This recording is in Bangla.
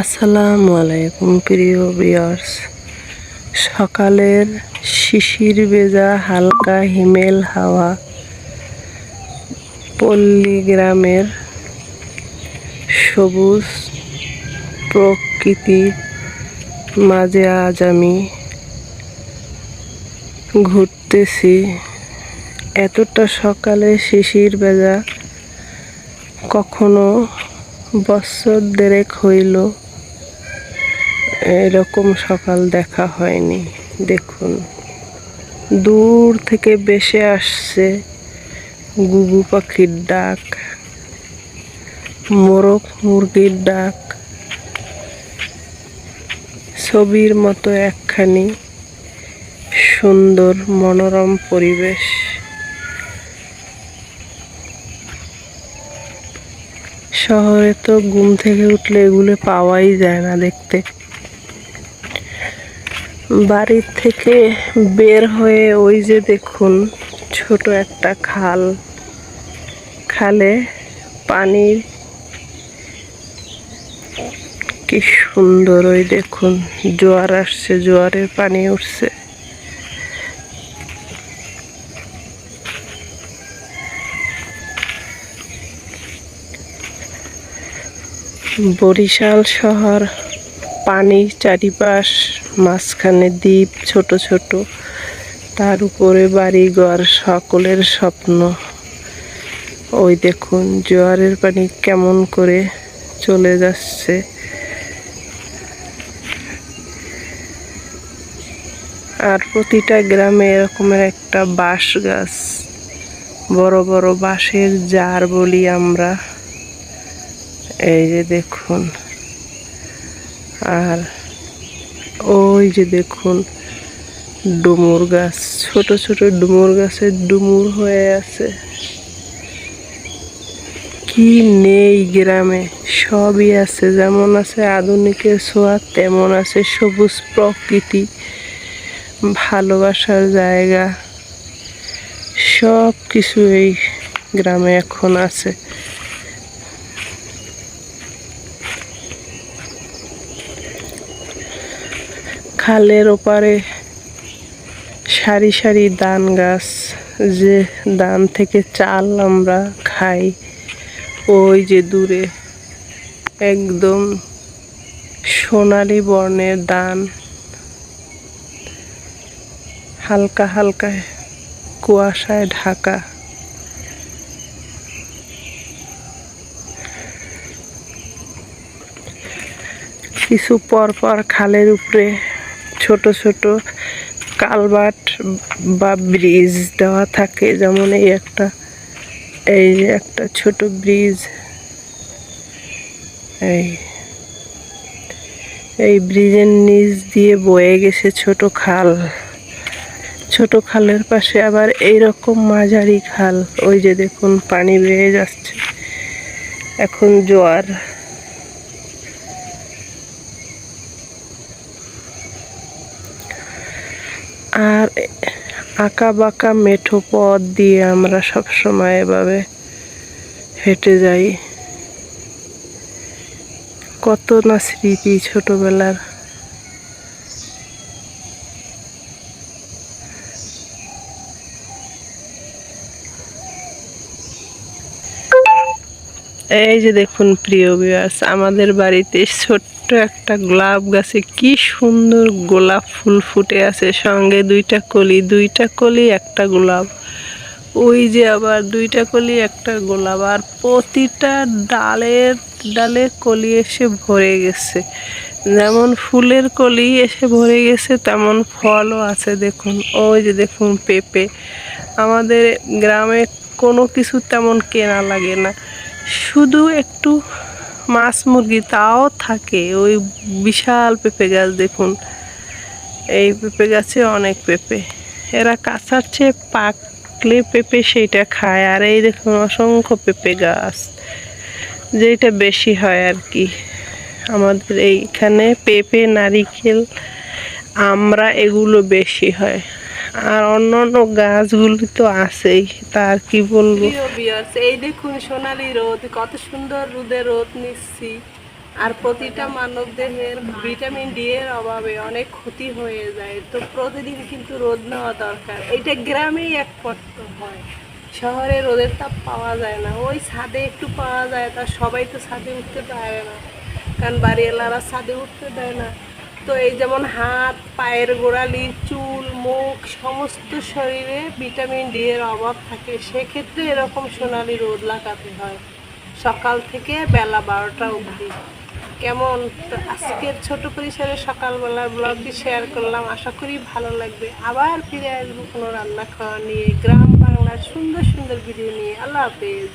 আসসালামু আলাইকুম, প্রিয় বিয়ার্স সকালের শিশির বেজা হালকা হিমেল হাওয়া পল্লী গ্রামের সবুজ প্রকৃতি মাঝে আজ আমি ঘুরতেছি। এতটা সকালে শিশির বেজা কখনো বছর দেড়েক হইল। এরকম সকাল দেখা হয়নি, দেখুন। দূর থেকে বেশে আসছে গুগু পাখির ডাক, মোরগ মুরগির ডাক। ছবির মতো একখানি সুন্দর মনোরম পরিবেশ। শহরে তো ঘুম থেকে উঠলে এগুলো পাওয়াই যায় না দেখতে। বাড়ির থেকে বের হয়ে ওই যে দেখুন, ছোট একটা খাল। খালে পানির কি সুন্দর ওই দেখুন, জোয়ার আসছে, জোয়ারের পানি উঠছে। বরিশাল শহর পানি চারিপাশ মাঝখানে দ্বীপ ছোট ছোট। তার উপরে বাড়ি ঘর সকলের স্বপ্ন। ওই দেখুন, জোয়ারের পানি কেমন করে চলে যাচ্ছে। আর প্রতিটা গ্রামে এরকমের একটা বাঁশ গাছ বড় বড় বাঁশের জার বলি আমরা। এই যে দেখুন। আর ওই যে দেখুন, ডুমুর গাছ, ছোট ছোট ডুমুর গাছের ডুমুর হয়ে আছে। কি নেই গ্রামে, সবই আছে, যেমন আছে আধুনিকের ছোঁয়া, তেমন আছে সবুজ প্রকৃতি, ভালোবাসার জায়গা। সব কিছু এই গ্রামে এখন আছে। খালের ওপারে সারি সারি ধান গাছ, যে ধান থেকে চাল আমরা খাই, ওই যে দূরে একদম সোনালি বর্ণের ধান। হালকা হালকা কুয়াশায় ঢাকা। কিছু পর পর খালের উপরে ছোট ছোট কালবাট বা ব্রিজ দেওয়া থাকে, যেমন এই একটা, এই যে একটা ছোট ব্রিজ, এই এই ব্রিজের নিচ দিয়ে বয়ে গেছে ছোট খাল। ছোট খালের পাশে আবার এই রকম মাঝারি খাল, ওই যে দেখুন পানি বেয়ে যাচ্ছে। এখন জোয়ার আর আঁকা বাঁকা মেঠো পথ দিয়ে আমরা সব সময় এভাবে হেঁটে যাই। কত না স্মৃতি ছোটবেলার। এই যে দেখুন প্রিয় বিয়াস আমাদের বাড়িতে ছোট্ট একটা গোলাপ গাছে কি সুন্দর গোলাপ ফুল ফুটে আছে। সঙ্গে দুইটা কলি দুইটা কলি, একটা গোলাপ। ওই যে আবার দুইটা কলি, একটা গোলাপ। আর প্রতিটা ডালের ডালে কলি এসে ভরে গেছে। যেমন ফুলের কলি এসে ভরে গেছে, তেমন ফলও আছে দেখুন। ওই যে দেখুন পেঁপে। আমাদের গ্রামে কোনো কিছু তেমন কেনা লাগে না। শুধু একটু মাছ মুরগি তাও থাকে। ওই বিশাল পেঁপে গাছ দেখুন। এই পেঁপে গাছে অনেক পেঁপে। এরা কাঁচার চেয়ে পাকলে পেঁপে সেইটা খায়। আর এই দেখুন, অসংখ্য পেঁপে গাছ। যেটা বেশি হয় আর কি। আমাদের এইখানে পেঁপে, নারিকেল, আমরা এগুলো বেশি হয়। আর অন্য অন্য গাছগুলি তো আছেই তার কি বলব? এই দেখুন সোনালি রোদ, কত সুন্দর রোদে রোদ নিচ্ছি। আর প্রতিটা মানব দেহের ভিটামিন ডি এর অভাবে অনেক ক্ষতি হয়ে যায়, তো প্রতিদিন কিন্তু রোদ নেওয়া দরকার। এটা গ্রামেই একমাত্র হয়। শহরে রোদের তাপ পাওয়া যায় না। ওই ছাদে একটু পাওয়া যায়, তা সবাই তো ছাদে উঠতে পারে না। কারণ বাড়িওয়ালারা ছাদে উঠতে দেয় না। তো এই যেমন হাত, পায়ের গোড়ালি, চুল, মুখ, সমস্ত শরীরে ভিটামিন ডি এর অভাব থাকে। সেক্ষেত্রে এরকম সোনালি রোদ লাগাতে হয়। সকাল থেকে বেলা বারোটা অবধি। কেমন? তো আজকের ছোট পরিসরে সকালবেলার ব্লগটি শেয়ার করলাম। আশা করি ভালো লাগবে। আবার ফিরে আসব কোনো রান্না খাওয়া নিয়ে। গ্রাম বাংলার সুন্দর সুন্দর ভিডিও নিয়ে। আল্লাহ হাফেজ।